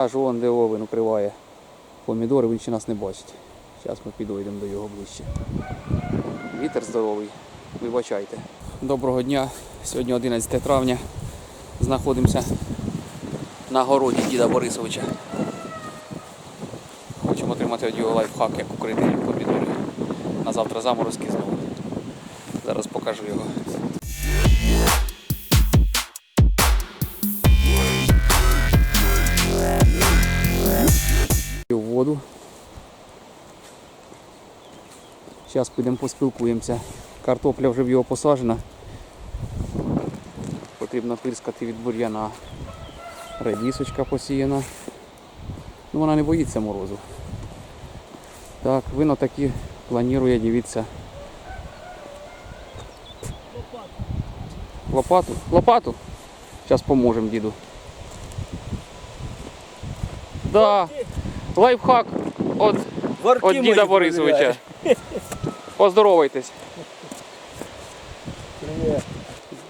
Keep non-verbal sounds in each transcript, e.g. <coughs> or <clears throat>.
Аж вон де Овен укриває помідори, він ще нас не бачить. Зараз ми підійдемо до його ближче. Вітер здоровий, вибачайте. Доброго дня. Сьогодні 11 травня. Знаходимося на городі діда Борисовича. Хочемо отримати від його лайфхак, як укрити помідори. На завтра заморозки знову. Зараз покажу його. В воду. Зараз підемо поспілкуємося. Картопля вже в його посаджена. Потрібно пирскати від бур'яна. Редісочка посіяна. Ну, вона не боїться морозу. Так, вино таки планує, дивіться. Лопату? Лопату? Зараз поможемо діду. Да. Лайфхак от, от діда Борисовича. Поздоровайтесь. Привіт.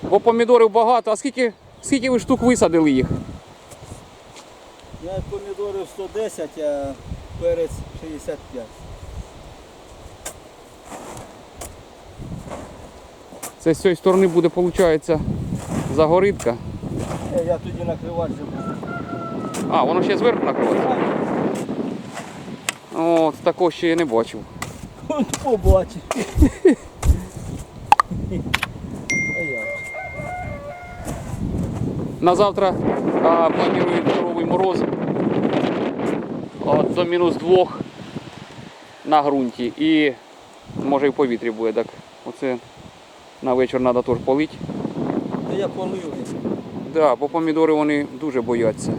Бо помідорів багато, а скільки, скільки ви штук висадили їх? Я помідори 110, а перець 65. Це з цієї сторони буде, виходить, загоритка. Е, Я тоді накривати буду. А, воно ще зверху накривається. От, такого ще я не бачив. Як? На завтра а, планують здоровий мороз от, до мінус двох на ґрунті. І може і в повітрі буде. Так оце на вечір треба теж полити. Та я полив. Да, бо помідори вони дуже бояться.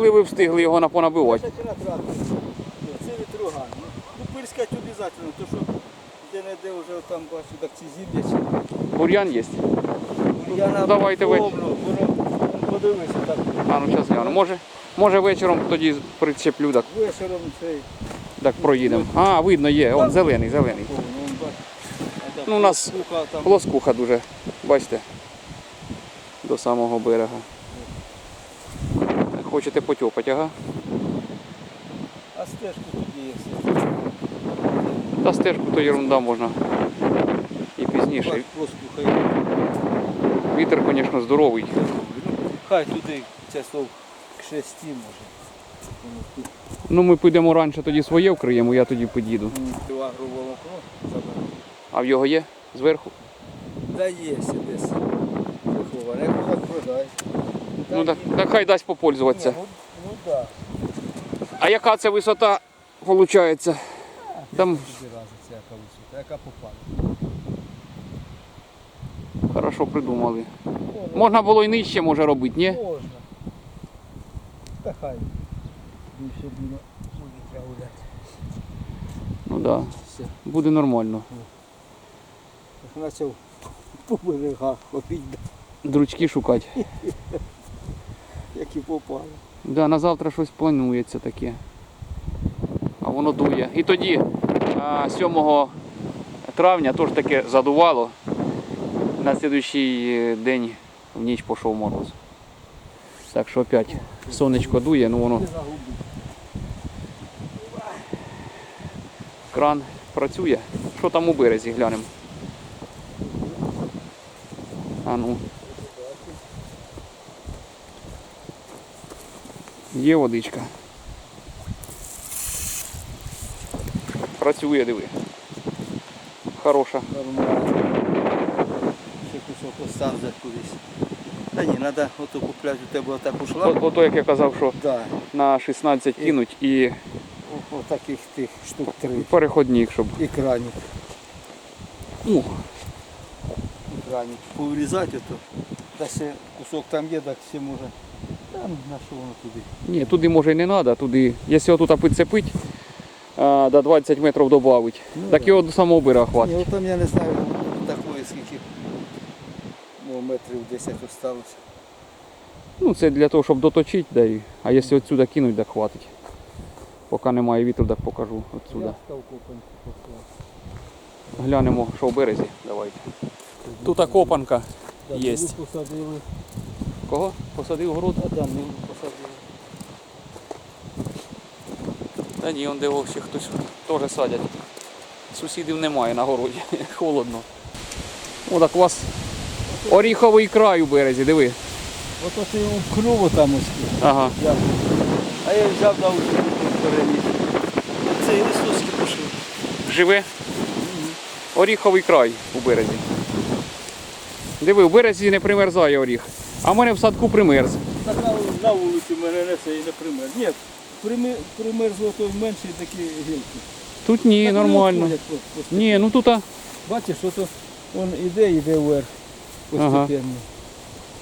Коли ви встигли його напонабивати? Це вітруган. Ну, Ну, пирскать обов'язково, то що де-не-де вже там бачу, так ці зілля. Бур'ян є? На давайте воно, подивися так. А ну зараз гляну. Може, може вечором тоді причеплю, так, Вечором цей. так проїдемо. А, видно є, он зелений, зелений. так, Ну, у нас. Плоскуха дуже, бачите, до самого берега. Хочете потьопати, ага? А стежку тоді є. Та стежку то ерунда можна і пізніше. Вітер, звісно, здоровий. Хай туди часов к шести може. Ну ми підемо раніше тоді своє вкриємо, я тоді під'їду. А в його є зверху? Да є десь. Як продай. Ну так, так хай дасть попользуватися. Ну, ну так. А яка це висота виходить? Там Тобі яка висота, яка попала. хорошо придумали. Можна було і нижче може робити, ні? Можна. Та хай. Більше буде гуляти. Ну так, да. Буде нормально. Почав <laughs> по берегах Дручки шукати. <laughs> і попало. Да, на завтра щось планується таке. А воно дує. І тоді, 7 травня, теж таке задувало. На слідуючий день в ніч пішов мороз. Так що опять сонечко дує, ну воно кран працює. Що там у березі, глянемо. А ну. Є водичка. Працює, диви. Хороша. Ще кусок остався кудись. Та ні, треба ото купляти у тебе отак ушла. О- Ото як я казав, що Да. на 16 кинуть і Отаких тих штук три. переходник, щоб. І кранік. Ну, І кранік. Поврізати ото. Та ще кусок там є, так ще може. На що воно туди. ні, туди може і не треба, туди. Якщо тут підцепить, до 20 метрів додавить, Ну, так його до самого берега Ні, хватить. от там я не знаю такої скільки. Ну, метрів 10 осталось. Ну, це для того, щоб доточити, да, і- а якщо отсюди кинуть, так хватить. Поки немає вітру, так покажу поклав. Глянемо, що в березі. Давайте. Тут окопанка. Посадили. Кого? Посадив город? А там не посадили. Та ні, он де вовсі хтось теж садять. Сусідів немає на городі. <laughs> Холодно. О, так у вас оріховий край у березі, диви. Ото ти йому клюву там ось. Ага. Я. А я взяв на переміг. Це і листочки пішли. Живе? Оріховий край у березі. Диви, у березі не примерзає оріх. А в мене в садку примерз. Так на, на вулиці мене несе і не примерз. Ні, пример, примерзло то менші такі гілки. Тут ні, Так нормально. відходять по- по- Ні, ну тут а, Бачиш, ото він іде, іде вверх постепенно.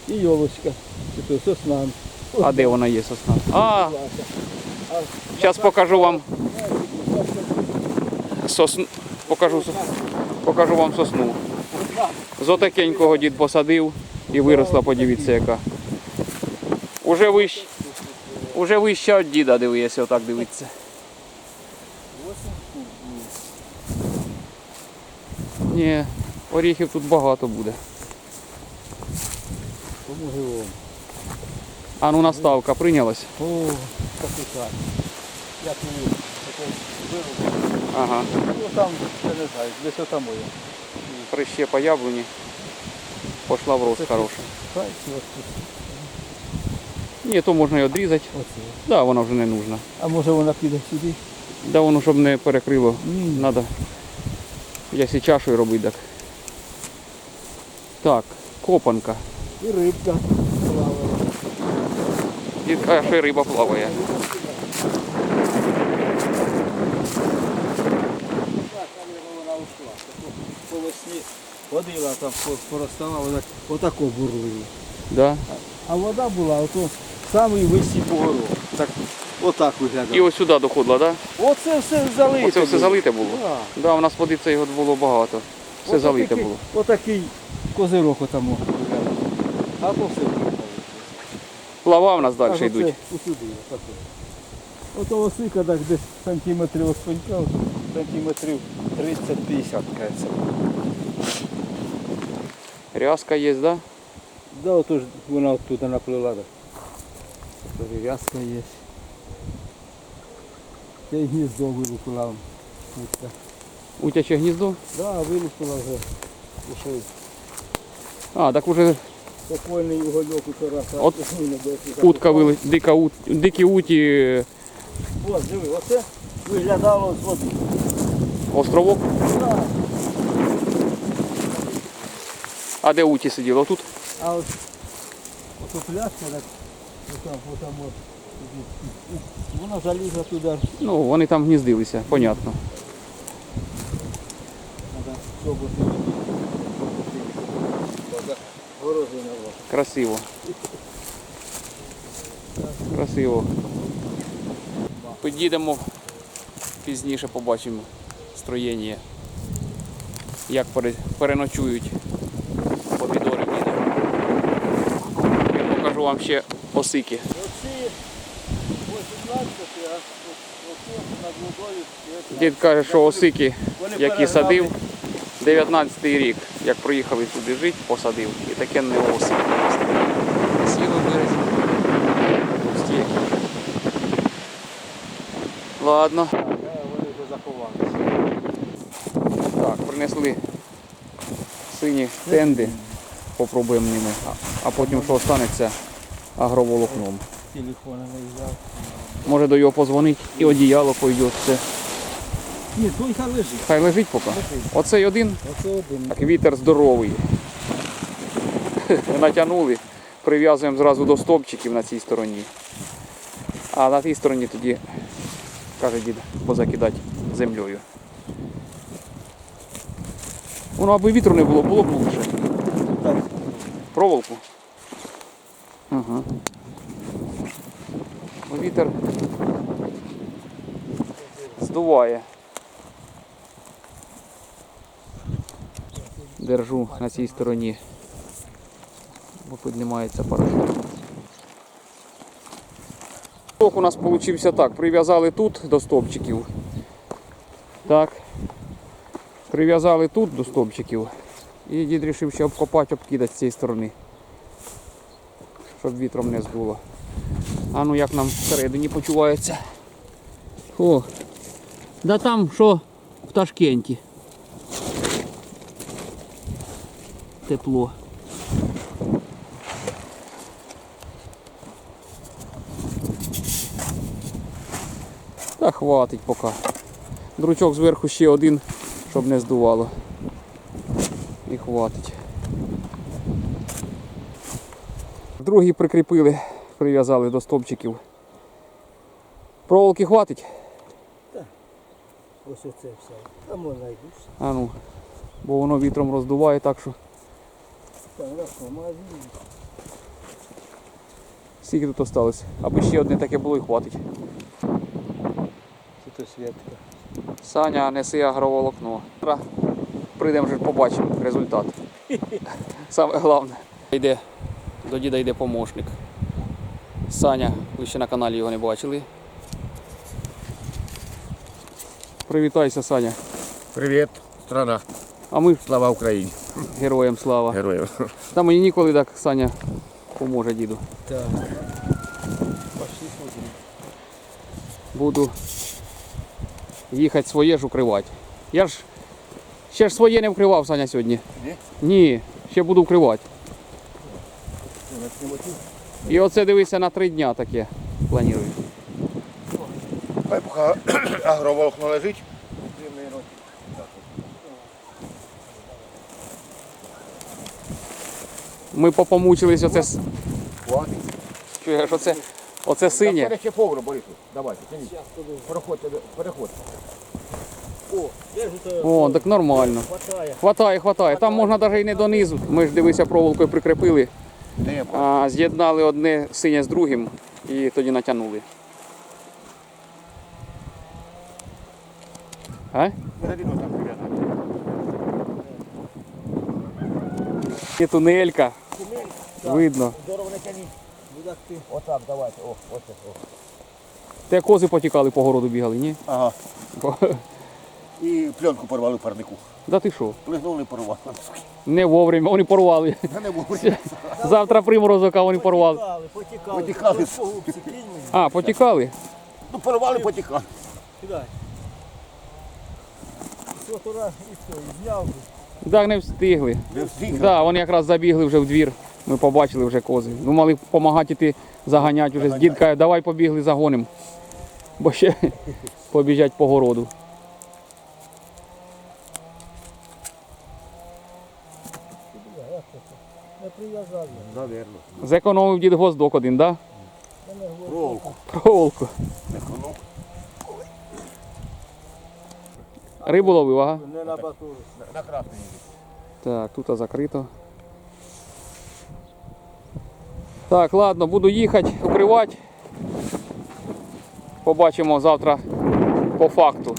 І йолочка, чи то сосна. а де вона є сосна? А, зараз покажу вам сосну. Покажу, покажу вам сосну. З отакенького дід посадив і виросла, подивіться яка. Уже вищ, уже вища від діда, диви, якщо отак дивитися. Ні, оріхів тут багато буде. А ну наставка прийнялась. О, капітан. Як такий вируб. Ага. Ну там, я не знаю, десь отам є. Прищепа яблуні. Пошла в рост хороша. Ні, то можна і відрізати. Оце. Да, вона вже не нужна. А може вона піде сюди? Да воно щоб не перекрило. Надо. Якщо чашою робити, так. Так, копанка. І рибка плаває. І а, ще риба плаває. вона ушла. По весні ходила там, по- пороставала, так, отако бурлила. Да? А вода була, ото самий висій погорок. Так, отак І виглядав. ось сюди доходила, да? Оце все залите. Оце все залите було. Да. Да, у нас води це його було багато. Все Отакий- залите було. Отакий козирок отам. А то все виглядало. Плава в нас далі оце йдуть. Усюди, отако. Ото осика так десь сантиметрів оспонька, сантиметрів 30-50 кажеться. Рязка є, да? Да, ото ж вона оттуда наплила. Так. Перев'язка є. Це й гніздо вилупила. Утяче гніздо. Да, вилупила вже. Пішов. А, так уже Покойний угольок вчора. От утка вили, дика ут, дикі уті, Ось, диви, оце виглядало з води. островок. Да. А де уті сиділо? Тут? А от ото пляшка, так, отам, отам от. Вона залізла туди. Ну, вони там гніздилися, понятно. Красиво. Красиво. Під'їдемо пізніше, побачимо строєння. Як переночують помідори в діда. Я покажу вам ще осики. Оці 18, а оці над водою. Дід каже, що осики, які садив, 19 й рік, як приїхали сюди жити, посадив. І таке не осик. Сіли в березі. Пусті які. Ладно. Так, Вони вже заховалися. Так, принесли сині тенди, попробуємо ними, а потім що останеться агроволокном. Телефона не взяв. Може до його позвонити і одіяло пойде. Все. Ні, той хай лежить. Хай лежить поки. Оцей один, Оце один. так вітер здоровий. Натягнули, прив'язуємо зразу до стовпчиків на цій стороні. А на тій стороні тоді, каже дід, позакидати землею. Воно аби вітру не було, було б лучше. Так. Проволоку. Ага. Вітер здуває. Держу на цій стороні, бо піднімається парашут. Сток у нас вийшов так. Прив'язали тут до стовпчиків. Так. Прив'язали тут до стовпчиків. І дід вирішив ще обкопати, обкидати з цієї сторони. Щоб вітром не здуло. А ну як нам всередині почувається. О, да там що в Ташкенті. Тепло. Та хватить поки. Дручок зверху ще один, щоб не здувало. І хватить. Другий прикріпили, прив'язали до стовпчиків. Проволоки хватить? Ось оце все. А можна і більше. А ну, бо воно вітром роздуває так що. Так. Скільки тут осталось? Аби ще одне таке було і хватить. То святка. Саня, неси агроволокно. Прийдемо вже побачимо результат. <laughs> Саме головне. Йде, до діда йде помощник. Саня, ви ще на каналі його не бачили. Привітайся, Саня. Привіт, страна. А ми Слава Україні. героям слава. Героям. Та мені ніколи так Саня поможе діду. Так. Буду їхати своє ж укривати. Я ж ще ж своє не вкривав, Саня, сьогодні. Ні? Ні, ще буду вкривати. І оце дивися на три дня таке планую. Хай поки <coughs> агроволокно лежить. Ми попомучились оце. Чуєш, оце, оце синє. Це ще повно, Борису. Давайте, тяніть. Переходьте, переходьте. О, так нормально. Хватає. Хватає, хватає. Там можна навіть і не донизу. Ми ж дивися, проволокою прикріпили, з'єднали одне синє з другим і тоді натягнули. А? Є тунелька, видно. Здорово. Ну ти. Отак, давайте. О, оце, о. Те кози потікали по городу бігали, ні? Ага. І пленку порвали в парнику. Да ти що? Плигнули, порвали. Не вовремя, вони порвали. Я не можу. Завтра приморозок, а вони порвали. Потікали, потікали. А, потікали? Ну, порвали, потікали. Кидай. Все, туди і все, і зняв. би. Так не встигли. Не встиг. Да, вони якраз забігли вже в двір. Ми побачили вже кози. Думали допомагати іти заганяти вже. Дід каже, давай побігли, загонимо. Бо ще <laughs> побіжать по городу. Не прив'язав я. Зекономив дід гвоздок один, да? Мене говорить. Проволоку. Проволоку. Економ. Рибу ловив, ага. Не на батуру. На красний. Так, тут закрито. Так, ладно, буду їхати, укривати. Побачимо завтра по факту.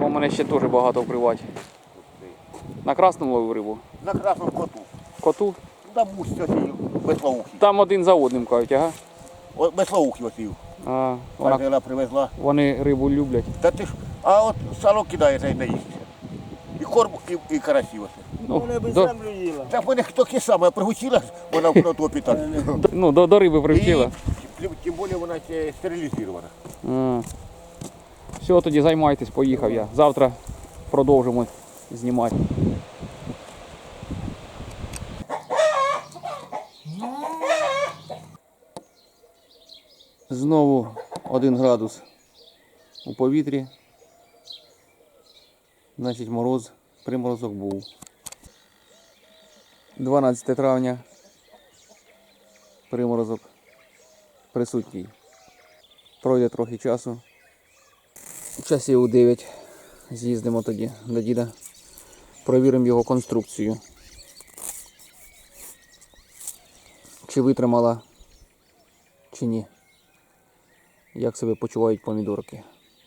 Бо мене ще теж багато вкривати. На красному ловив рибу. На красному коту. Коту. Там мусь оці безслоухий. Там один за одним кажуть, ага. О, Безслоухий оці. А, вона, Вона привезла. вони рибу люблять. Та ти ж, а от сало кидає та й не їсть. І корм, і, і карасі оце. Ну, Вона без до, землю їла. Так мене хто ке саме пригучила, вона в кроту питання. ну, до, до риби привчила. І, тим більше вона ще стерилізована. А. Все, тоді займайтесь, поїхав я. Завтра продовжимо знімати. Знову один градус у повітрі. Значить мороз, приморозок був. 12 травня. Приморозок присутній. Пройде трохи часу. Часів у 9 з'їздимо тоді до діда. Провіримо його конструкцію. Чи витримала, чи ні. Як себе почувають помідорки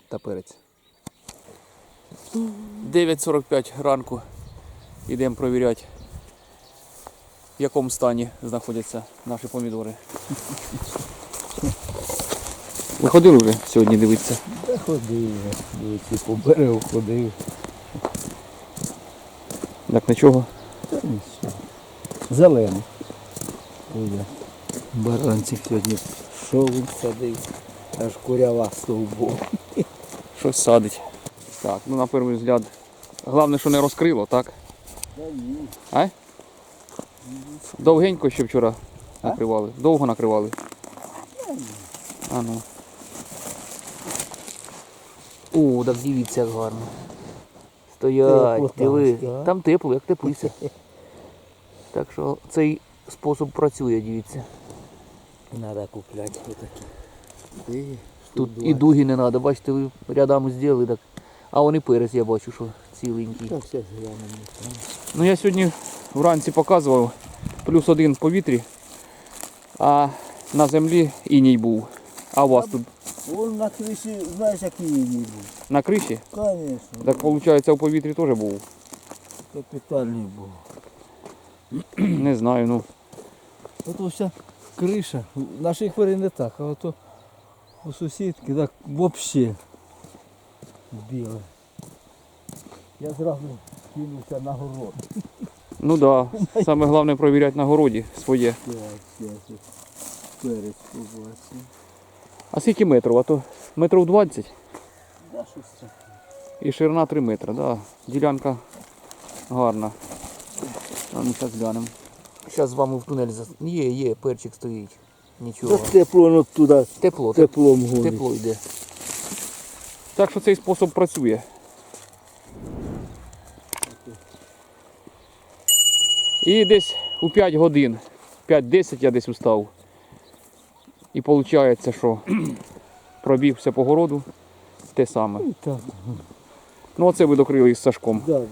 та перець. 9.45 ранку. Йдемо провіряти, в якому стані знаходяться наші помідори. Ви ходили вже сьогодні дивитися? Та ходив, дивіться, по берегу ходив. Так нічого. Та нічого. Зелений. Баранчик сьогодні що він садив, аж курява стовбом. <laughs> Щось садить. Так, ну на перший взгляд. Головне, що не розкрило, так? А? Довгенько ще вчора накривали. Довго накривали. А ну. О, так дивіться як гарно. Стоять, диви. Там тепло, як теплиця. <laughs> Так що цей спосіб працює, дивіться. Треба купляти отакі. Ти, Тут і дуги не треба, бачите, ви рядами зробили так. А вони перець, я бачу, що ціленький. Ну я сьогодні вранці показував плюс один в повітрі, а на землі іній був. А у вас тут Вон на криші, знаєш, який її був. на криші? Звісно. Так виходить, у повітрі теж був. Капітальний був. Не знаю, ну. Ото вся криша. В нашій не так, а ото у сусідки так взагалі біле. Я зразу кинувся на город. Ну так, да. саме головне перевіряти на городі своє. Перець побачив. А скільки метрів? А то метрів 20 Да, щось таке. і ширина 3 метри. Да. Ділянка гарна. А ну зараз глянемо. Зараз з вами в тунель зас... Є, є, перчик стоїть. Нічого. Так тепло воно туди Тепло, теплом гонить. Тепло йде. Так що цей спосіб працює. І десь у 5 годин, 5-10 я десь устав. І виходить, що <clears throat> пробігся по городу те саме. Ну, Ну оце ви докрили із Сашком. да, да.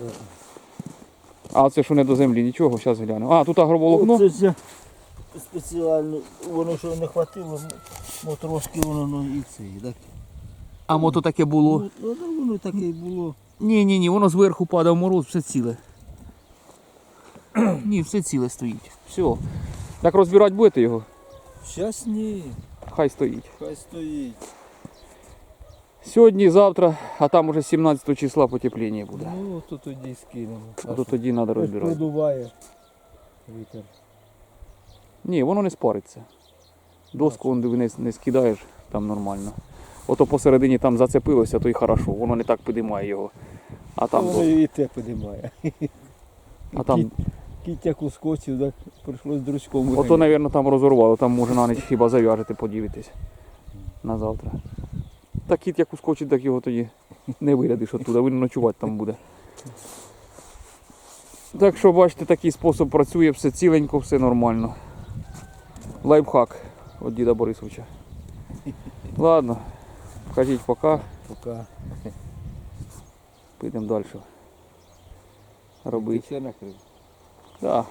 А це що не до землі, нічого, зараз гляну. А, тут агроволокно. Спеціально, воно що не хватило, ну трошки воно ну, і це, так? А мото таке було. Ну, ну, воно таке і було. Ні, ні, ні, воно зверху падав мороз, все ціле. Ні, все ціле стоїть. Все. Так розбирати будете його? Щас ні, Хай стоїть. хай стоїть. Сьогодні, завтра, а там уже 17 числа потепління буде. Ну, то тоді скинемо. А то тоді треба розбирати. продуває вітер. Ні, воно не спариться. Доску диви, не, не скидаєш, там нормально. Ото посередині там зацепилося, то й хорошо, воно не так підіймає його. А там, воно і те підіймає. а там Кіт, кітяк так прийшлось дручком ото, мабуть, там розорвало, там може на ніч хіба зав'яжете, подивитись на завтра. Та кіт як ускочить, так його тоді не вирядиш оттуда, він ночувати там буде. Так що, бачите, такий спосіб працює, все ціленько, все нормально. Лайфхак від діда Борисовича. Ладно, кажіть пока, Поки. підемо далі. Робити. Накрив. Да,